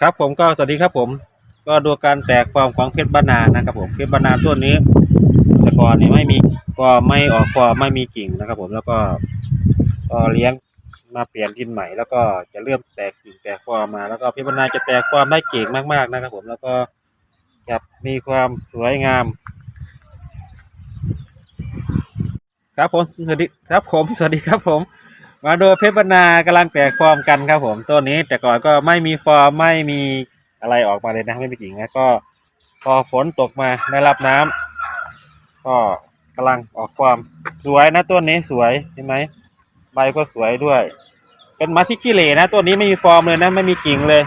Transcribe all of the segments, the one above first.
ครับผมก็สวัสดีครับผม ก็ดูการแตกฟอร์มของเพชรบานานะครับผมเพชรบานาต้นนี้แต่ก่อนนี่ไม่มีก็ไม่ออกฟอร์มไม่มีกิ่งนะครับ ผมแล้วก็ก็เลี้ยงมาเปลี่ยนดินใหม่ แล้วก็จะเริ่มแตกกิ่งแตกฟอร์มมาแล้วก็เพชรบานาจะแตกฟอร์มได้เก่งมากๆนะครับ ผมแล้วก็จะมีความสวยงาม ครับผมสวัสดีครับผมสวัสดีครับผม มาดูเพชรบรรณากำลังแตกฟอร์มกันครับผมต้นนี้แต่ก่อนก็ไม่มีฟอร์มไม่มีอะไรออกมาเลยนะไม่มีกิ่งนะก็พอฝนตกมาได้รับน้ำก็กำลังออกฟอร์มสวยนะต้นนี้สวยเห็นไหมใบก็สวยด้วย เป็นม้ที่ขี้เหร่นะต้นนี้ไม่มีฟอร์มเลยนะไม่มีกิ่งเลย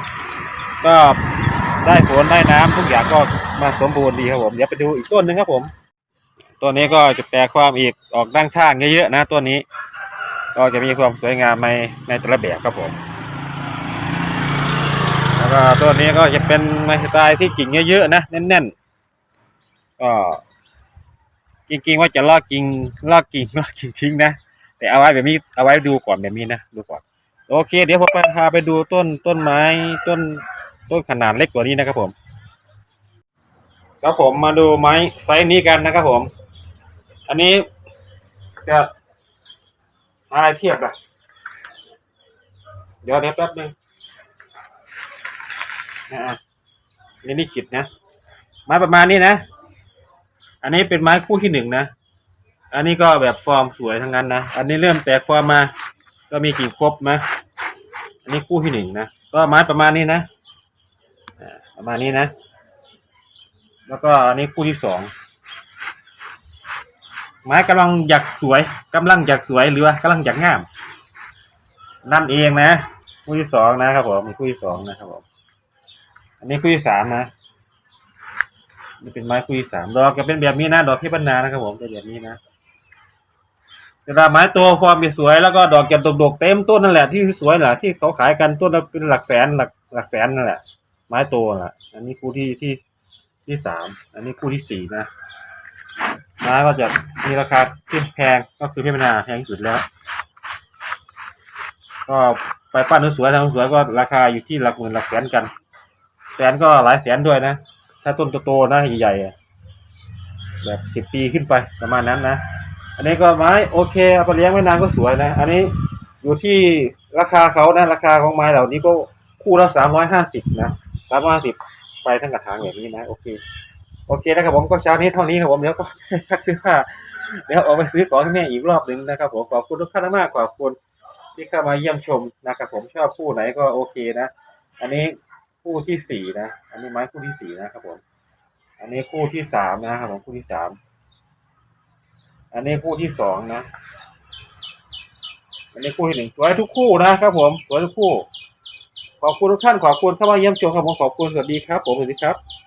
ก็ได้ฝนได้น้ำทุกอย่างก็มาสมบูรณ์ดีครับผมเดี๋ยวไปดูอีกต้นหนึ่งครับผมต้นนี้ก็จะแตกความอีกออกด้านข้างเยอะๆนะต้นนี้ ก็จะมีความสวยงามในในแต่ละแบบครับผม แล้วก็ตัวนี้ก็จะเป็นไม้สไตล์ที่กิ่งเยอะๆนะแน่นๆก็จริงๆว่าจะลอกกิ่งลอกกิ่งลอกกิ่งทิ้งนะแต่เอาไว้แบบนี้เอาไว้ดูก่อนแบบนี้นะดูก่อนโอเค เดี๋ยวผมพาไปดูต้นต้นไม้ต้นต้นขนาดเล็กกว่านี้นะครับผมครับผมมาดูไม้ไซส์นี้กันนะครับผม อันนี้จะ อะไรเทียบล่ะ เดี๋ยวเดี๋ยวแป๊บนึงอ่านี่นี่ขิดนะไม้ประมาณนี้นะ อันนี้เป็นไม้คู่ที่หนึ่งนะ อันนี้ก็แบบฟอร์มสวยทั้งนั้นนะ อันนี้เริ่มแตกฟอร์มมา ก็มีกิ่ครบนะ อันนี้คู่ที่หนึ่งนะ ก็ไม้ประมาณนี้นะ ประมาณนี้นะ แล้วก็อันนี้คู่ที่สอง ไม้กำลังอยากสวยกำลังอยากสวยหรือว่ากำลังอยากงาม นั่นเองนะคู่ที่สองนะครับผมมีคู่ที่สองนะครับผมอันนี้คู่ที่สามนะนี่เป็นไม้คู่ที่สามดอกจะเป็นแบบนี้นะ ดอกที่บรรณานะครับผมเป็นแบบนี้นะเวลาไม้โตฟอร์มสวยแล้วก็ดอกจะดกๆเต็มต้นนั่นแหละที่สวยแหละที่เขาขายกันต้นละเป็นหลักแสนหลักหลักแสนนั่นแหละ ไม้โตน่ะอันนี้คู่ที่ที่ที่สามอันนี้คู่ที่สี่นะ ไม้ก็จะมีราคาที่แพงก็คือเพชรพนาแพงที่สุดแล้ว ก็ไปปั้นสวยๆทำสวยก็ราคาอยู่ที่หลักหมื่นหลักแสนกัน แสนก็หลายแสนด้วยนะ ถ้าต้นโตๆนะใหญ่ๆแบบสิบปีขึ้นไปประมาณนั้นนะ อันนี้ก็ไม้โอเคเอาไปเลี้ยงไว้นานก็สวยนะ อันนี้อยู่ที่ราคาเขานะ ราคาของไม้เหล่านี้ก็คู่ละสามร้อยห้าสิบนะสามร้อยห้าสิบไปทั้งกระถางแบบนี้นะโอเค โอเคนะครับผมก็เช้านี้เท่านี้ครับผมเดี๋ยวก็ชักซื้อผ้าเดี๋ยวออกไปซื้อของให้แม่อีกรอบหนึ่งนะครับผมขอบคุณทุกท่านมากขอบคุณที่เข้ามาเยี่ยมชมนะครับผมชอบคู่ไหนก็โอเคนะ อันนี้คู่ที่สี่นะ อันนี้ไม้คู่ที่สี่นะครับผม อันนี้คู่ที่สามนะครับผมคู่ที่สามอันนี้คู่ที่สองนะ อันนี้คู่ที่หนึ่งสวยทุกคู่นะครับผมสวยทุกคู่ ขอบคุณทุกท่านขอบคุณเข้ามาเยี่ยมชมครับผมขอบคุณสวัสดีครับ ผมสวัสดีครับ